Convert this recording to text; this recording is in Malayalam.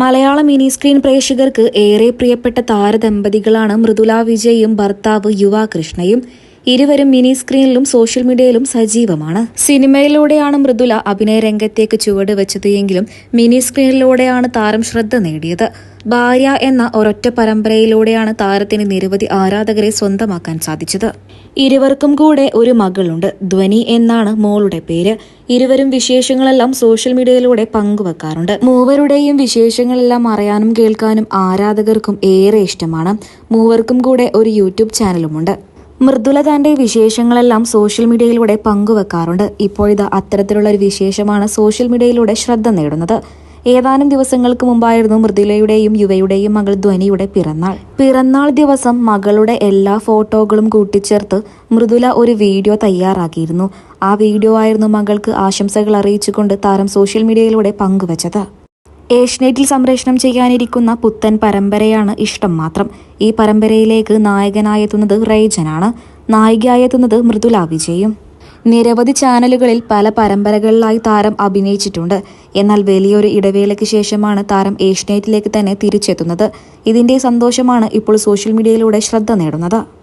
മലയാള മിനി സ്ക്രീൻ പ്രേക്ഷകർക്ക് ഏറെ പ്രിയപ്പെട്ട താരദമ്പതികളാണ് മൃദുല വിജയും ഭർത്താവ് യുവ കൃഷ്ണയും. ഇരുവരും മിനി സ്ക്രീനിലും സോഷ്യൽ മീഡിയയിലും സജീവമാണ്. സിനിമയിലൂടെയാണ് മൃദുല അഭിനയ രംഗത്തേക്ക് ചുവട് വെച്ചത് എങ്കിലും മിനി സ്ക്രീനിലൂടെയാണ് താരം ശ്രദ്ധ നേടിയത്. ഭാര്യ എന്ന ഒരൊറ്റ പരമ്പരയിലൂടെയാണ് താരത്തിന് നിരവധി ആരാധകരെ സ്വന്തമാക്കാൻ സാധിച്ചത്. ഇരുവർക്കും കൂടെ ഒരു മകളുണ്ട്. ധ്വനി എന്നാണ് മോളുടെ പേര്. ഇരുവരും വിശേഷങ്ങളെല്ലാം സോഷ്യൽ മീഡിയയിലൂടെ പങ്കുവെക്കാറുണ്ട്. മൂവരുടെയും വിശേഷങ്ങളെല്ലാം അറിയാനും കേൾക്കാനും ആരാധകർക്കും ഏറെ ഇഷ്ടമാണ്. മൂവർക്കും കൂടെ ഒരു യൂട്യൂബ് ചാനലുമുണ്ട്. മൃദുല തന്റെ വിശേഷങ്ങളെല്ലാം സോഷ്യൽ മീഡിയയിലൂടെ പങ്കുവെക്കാറുണ്ട്. ഇപ്പോഴിത് അത്തരത്തിലുള്ള ഒരു വിശേഷമാണ് സോഷ്യൽ മീഡിയയിലൂടെ ശ്രദ്ധ നേടുന്നത്. ഏതാനും ദിവസങ്ങൾക്ക് മുമ്പായിരുന്നു മൃദുലയുടെയും യുവയുടെയും മകൾ ധ്വനിയുടെ പിറന്നാൾ. പിറന്നാൾ ദിവസം മകളുടെ എല്ലാ ഫോട്ടോകളും കൂട്ടിച്ചേർത്ത് മൃദുല ഒരു വീഡിയോ തയ്യാറാക്കിയിരുന്നു. ആ വീഡിയോ ആയിരുന്നു മകൾക്ക് ആശംസകൾ അറിയിച്ചുകൊണ്ട് താരം സോഷ്യൽ മീഡിയയിലൂടെ പങ്കുവച്ചത്. ഏഷ്യനെറ്റിൽ സംപ്രേഷണം ചെയ്യാനിരിക്കുന്ന പുത്തൻ പരമ്പരയാണ് ഇഷ്ടം മാത്രം. ഈ പരമ്പരയിലേക്ക് നായകനായെത്തുന്നത് റേജനാണ്. നായികയായെത്തുന്നത് മൃദുല വിജയും. നിരവധി ചാനലുകളിൽ പല പരമ്പരകളിലായി താരം അഭിനയിച്ചിട്ടുണ്ട്. എന്നാൽ വലിയൊരു ഇടവേളയ്ക്ക് ശേഷമാണ് താരം ഏഷ്യനെറ്റിലേക്ക് തന്നെ തിരിച്ചെത്തുന്നത്. ഇതിന്റെ സന്തോഷമാണ് ഇപ്പോൾ സോഷ്യൽ മീഡിയയിലൂടെ ശ്രദ്ധ നേടുന്നത്.